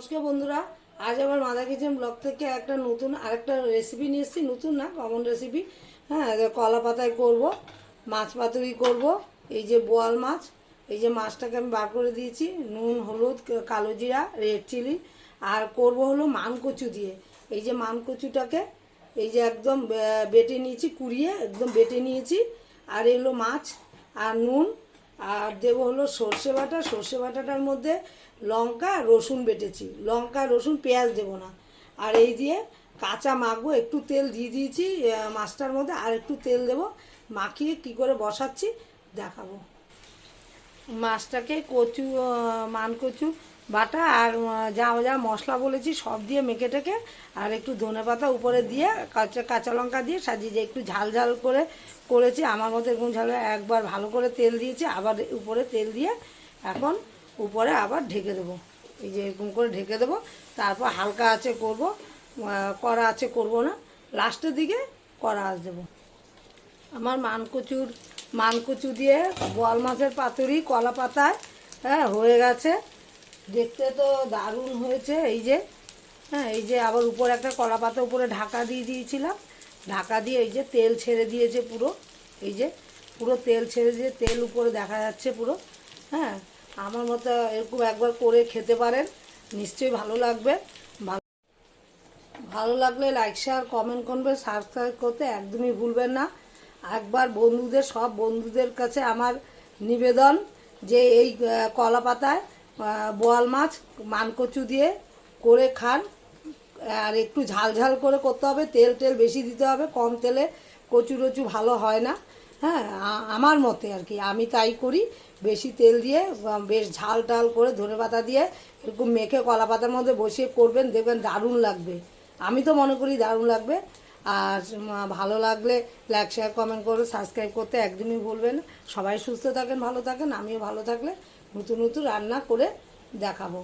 নমস্কার বন্ধুরা, আজ আমার মাদা কিচেন ব্লগ থেকে একটা নতুন আরেকটা রেসিপি নিয়ে এসেছি। নতুন না কমন রেসিপি হ্যাঁ কলা পাতায় করব, মাছ পাতুরি করব, এই যে বোয়াল মাছ, এই যে মাছটাকে আমি বার করে দিয়েছি, নুন, হলুদ কালো জিরা রেড চিলি আর করব হলো মানকচু দিয়ে। এই যে মানকচুটাকে, এই যে একদম বেটে নিয়েছি, কুড়িয়ে একদম বেটে নিয়েছি, আর এগুলো মাছ, আর নুন আর দেবো হলো সর্ষে বাটা। সর্ষে বাটাটার মধ্যে লঙ্কা, রসুন বেটেছি। লঙ্কা, রসুন, পেঁয়াজ দেবো না। আর এই দিয়ে কাঁচা মাখবো, একটু তেল দিয়ে দিয়েছি মাছটার মধ্যে আর একটু তেল দেবো। মাখিয়ে কি করে বসাচ্ছি, দেখাবো। মাছটাকে কচু মান কচু বাটা আর যা যা মশলা বলেছি সব দিয়ে মেখে টেকে আর একটু ধনে পাতা উপরে দিয়ে, কাঁচা কাঁচা লঙ্কা দিয়ে সাজিয়ে যে একটু ঝাল ঝাল করে করেছি। আমার মতো এরকম ঝাল একবার ভালো করে তেল দিয়েছি, আবার উপরে তেল দিয়ে এখন উপরে আবার ঢেকে দেবো। এই যে এরকম করে ঢেকে দেবো। তারপর হালকা আছে করব কড়া আছে করব না, লাস্টের দিকে কড়া আঁচ দেবো। আমার মানকচুর, মানকচু দিয়ে বোয়াল মাছের পাতুরি, কলা পাতায় হ্যাঁ হয়ে গেছে। দেখতে তো দারুণ হয়েছে, এই যে হ্যাঁ এই যে আবার উপরে একটা কলা পাতা উপরে ঢাকা দিয়ে দিয়েছিলাম। ঢাকা দিয়ে এই যে তেল ছেড়ে দিয়েছে পুরো, এই যে, পুরো তেল ছেড়ে দিয়ে তেল উপরে দেখা যাচ্ছে পুরো হ্যাঁ। আমার মতো এরকম একবার করে খেতে পারেন, নিশ্চয়ই ভালো লাগবে। ভালো ভালো লাগলে লাইক শেয়ার কমেন্ট করবে সাবস্ক্রাইব করতে একদমই ভুলবেন না। একবার বন্ধুদের, সব বন্ধুদের কাছে আমার নিবেদন যে এই কলা পাতায় বোয়াল মাছ, মানকচু দিয়ে করে খান। আর একটু ঝাল ঝাল করে করতে হবে, তেল টেল বেশি দিতে হবে, কম তেলে কচু টচু ভালো হয় না। হ্যাঁ আমার মতে আর কি, আমি তাই করি। বেশি তেল দিয়ে বেশ ঝাল টাল করে ধনে পাতা দিয়ে এরকম মেখে কলা পাতার মধ্যে বসিয়ে করবেন, দেখবেন দারুণ লাগবে। আমি তো মনে করি দারুণ লাগবে। আর ভালো লাগলে লাইক শেয়ার কমেন্ট করে সাবস্ক্রাইব করতে একদমই ভুলবেন সবাই সুস্থ থাকেন, ভালো থাকেন, আমিও ভালো থাকলে নতুন নতুন রান্না করে দেখাবো।